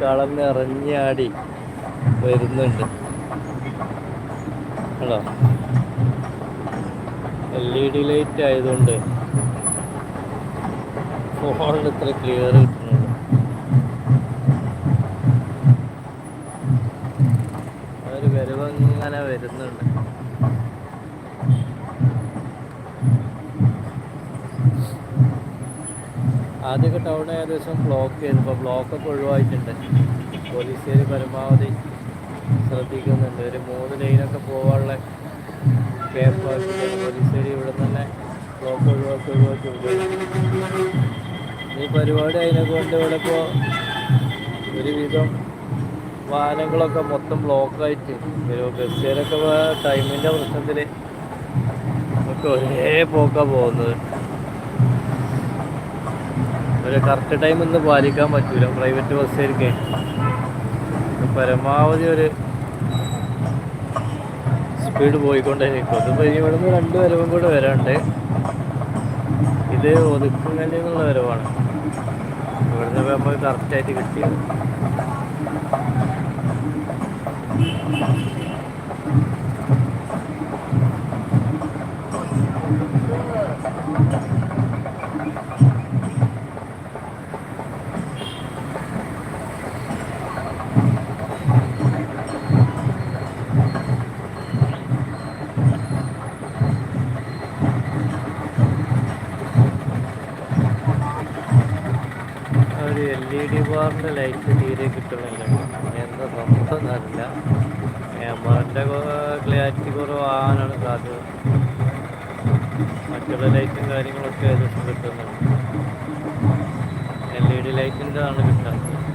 കളം വരുന്നുണ്ട്. Hello L E D light ആയതുകൊണ്ട് ഫോണിൽ ഇത്ര ക്ലിയർ കിട്ടുന്നുണ്ട് ഒരു വരവ് വരുന്നുണ്ട്. ആദ്യമൊക്കെ ടൗൺ ഏകദേശം ബ്ലോക്ക് ചെയ്തു. ഇപ്പോൾ ബ്ലോക്കൊക്കെ ഒഴിവായിട്ടുണ്ട്. പോലീസുകാർ പരമാവധി ശ്രദ്ധിക്കുന്നുണ്ട്. ഒരു മൂന്ന് ലൈനൊക്കെ പോകാനുള്ള ഗ്യാപ്പ് പോലീസുകാർ ഇവിടെ തന്നെ ബ്ലോക്ക് ഒഴിവാക്കി ഒഴിവാക്കി ഈ പരിപാടി അതിനെ കൊണ്ട് ഇവിടെ ഇപ്പോൾ ഒരുവിധം വാഹനങ്ങളൊക്കെ മൊത്തം ബ്ലോക്കായിട്ട് വരും. ബസ്സുകാരൊക്കെ ടൈമിന്റെ പ്രശ്നത്തിൽ ഒക്കെ ഒരേ പോക്കാണ് പോകുന്നത്. ഒരു കറക്റ്റ് ടൈം ഇന്ന് പാലിക്കാൻ പറ്റൂല. പ്രൈവറ്റ് ബസ് ആയിരിക്കേ. പരമാവധി ഒരു സ്പീഡ് പോയിക്കൊണ്ടേ നിൽക്കും അതിപ്പോൾ ഇനി ഇവിടുന്ന് രണ്ട് വരവും കൂടെ വരാണ്ട് ഇത് ഒതുക്കുങ്ങലിൽ നിന്നുള്ള വരവാണ്. ഇവിടുന്ന് നമുക്ക് കറക്റ്റായിട്ട് കിട്ടിയത് ഒരു എൽ ഇ ഡി ബാറിന്റെ ലൈറ്റ് തീരെ കിട്ടണില്ല എന്താ സംഭവം അറിയില്ല. ക്യാമറന്റെ ക്ലാരിറ്റി കുറവാകാനാണ് സാധ്യത. മറ്റുള്ള ലൈറ്റും കാര്യങ്ങളൊക്കെ ഏകദേശം കിട്ടുന്നുണ്ട്. എൽ ഇ ഡി ലൈറ്റിന്റെ ആണ് കിട്ടുന്നത്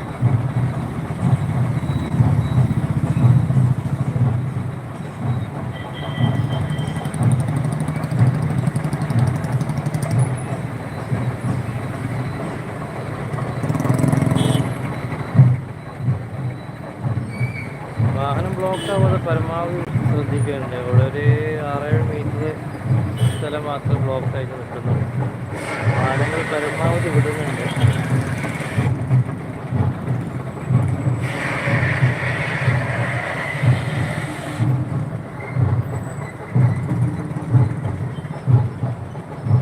വാഹനം ബ്ലോക്ക് ആവാതെ പരമാവധി ശ്രദ്ധിക്കുന്നുണ്ട് ഇവിടെ ഒരു ആറേഴ് മീറ്റർ സ്ഥലം മാത്രം ബ്ലോക്ക് ആയിട്ട് നിൽക്കുന്നു. വാഹനങ്ങൾ പരമാവധി വിടുന്നുണ്ട്.